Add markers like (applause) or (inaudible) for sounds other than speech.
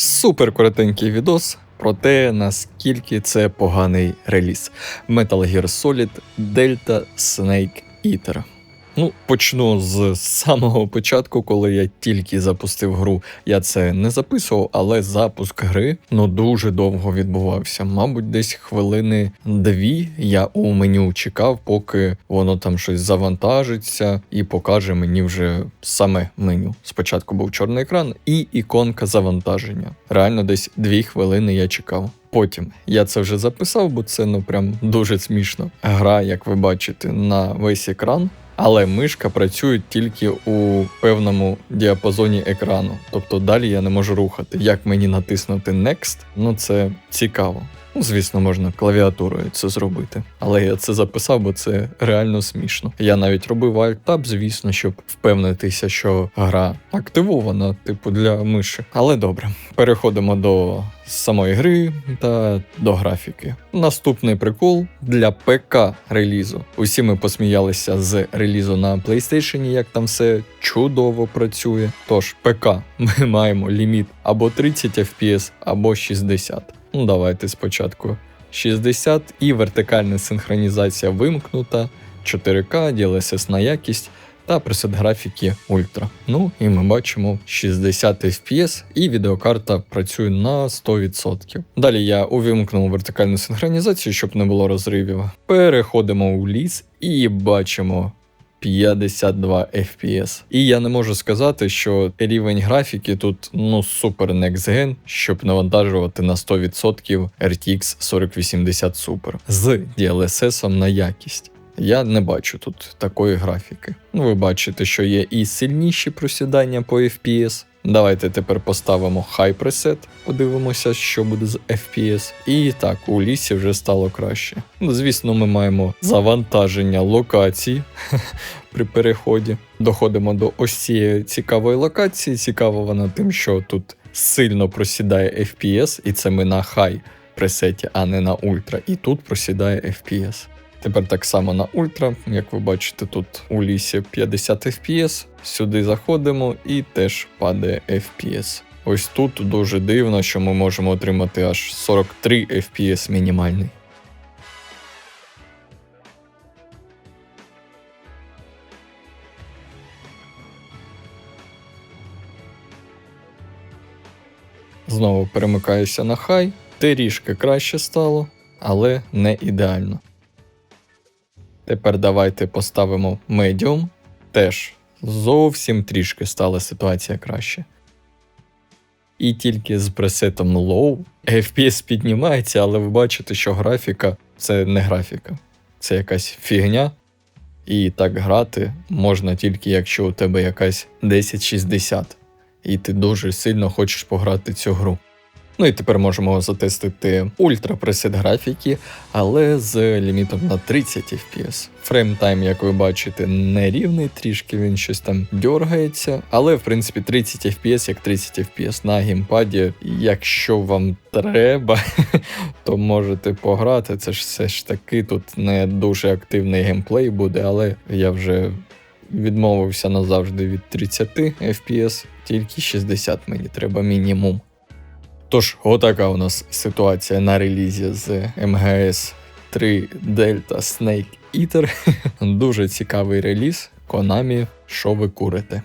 Супер коротенький відос про те, наскільки це поганий реліз. Metal Gear Solid Delta Snake Eater. Ну, почну з самого початку, коли я тільки запустив гру. Я це не записував, але запуск гри ну дуже довго відбувався. Мабуть, десь хвилини дві я у меню чекав, поки воно там щось завантажиться і покаже мені вже саме меню. Спочатку був чорний екран і іконка завантаження. Реально, десь дві хвилини я чекав. Потім я це вже записав, бо це ну прям дуже смішно. Гра, як ви бачите, на весь екран. Але мишка працює тільки у певному діапазоні екрану. Тобто далі я не можу рухати. Як мені натиснути Next, ну це цікаво. Ну, звісно, можна клавіатурою це зробити. Але я це записав, бо це реально смішно. Я навіть робив Alt-Tab, звісно, щоб впевнитися, що гра активована, типу, для миші. Але добре, переходимо до самої гри та до графіки. Наступний прикол для ПК релізу. Усі ми посміялися з релізу на PlayStation, як там все чудово працює. Тож, ПК (laughs) ми маємо ліміт або 30 FPS, або 60. Ну, давайте спочатку 60 і вертикальна синхронізація вимкнута, 4К, DLSS на якість та пресет графіки Ultra. Ну і ми бачимо 60 FPS і відеокарта працює на 100%. Далі я увімкнув вертикальну синхронізацію, щоб не було розривів. Переходимо у ліс і бачимо 52 FPS. І я не можу сказати, що рівень графіки тут ну супер next gen, щоб навантажувати на 100% RTX 4080 Super з DLSS на якість. Я не бачу тут такої графіки. Ну, ви бачите, що є і сильніші просідання по FPS. Давайте тепер поставимо High Preset, подивимося, що буде з FPS. І так, у лісі вже стало краще. Ну, звісно, ми маємо завантаження локацій (laughs) при переході. Доходимо до ось цієї цікавої локації. Цікава вона тим, що тут сильно просідає FPS, і це ми на High пресеті, а не на Ультра. І тут просідає FPS. Тепер так само на ультра, як ви бачите, тут у лісі 50 FPS. Сюди заходимо і теж падає FPS. Ось тут дуже дивно, що ми можемо отримати аж 43 FPS мінімальний. Знову перемикаюся на хай, трішки краще стало, але не ідеально. Тепер давайте поставимо Medium. Теж зовсім трішки стала ситуація краще. І тільки з пресетом Low FPS піднімається, але ви бачите, що графіка це не графіка, це якась фігня. І так грати можна тільки якщо у тебе якась 1060, і ти дуже сильно хочеш пограти цю гру. Ну і тепер можемо затестити ультра пресет графіки, але з лімітом на 30 FPS. Фреймтайм, як ви бачите, нерівний, трішки він щось там дергається. Але в принципі 30 FPS як 30 FPS на геймпаді. Якщо вам треба, (laughs) то можете пограти. Це ж все ж таки тут не дуже активний геймплей буде, але я вже. Відмовився назавжди від 30 FPS, тільки 60 мені треба мінімум. Тож, отака у нас ситуація на релізі з МГС 3 Delta Snake Eater. Дуже цікавий реліз. Konami, що ви курите?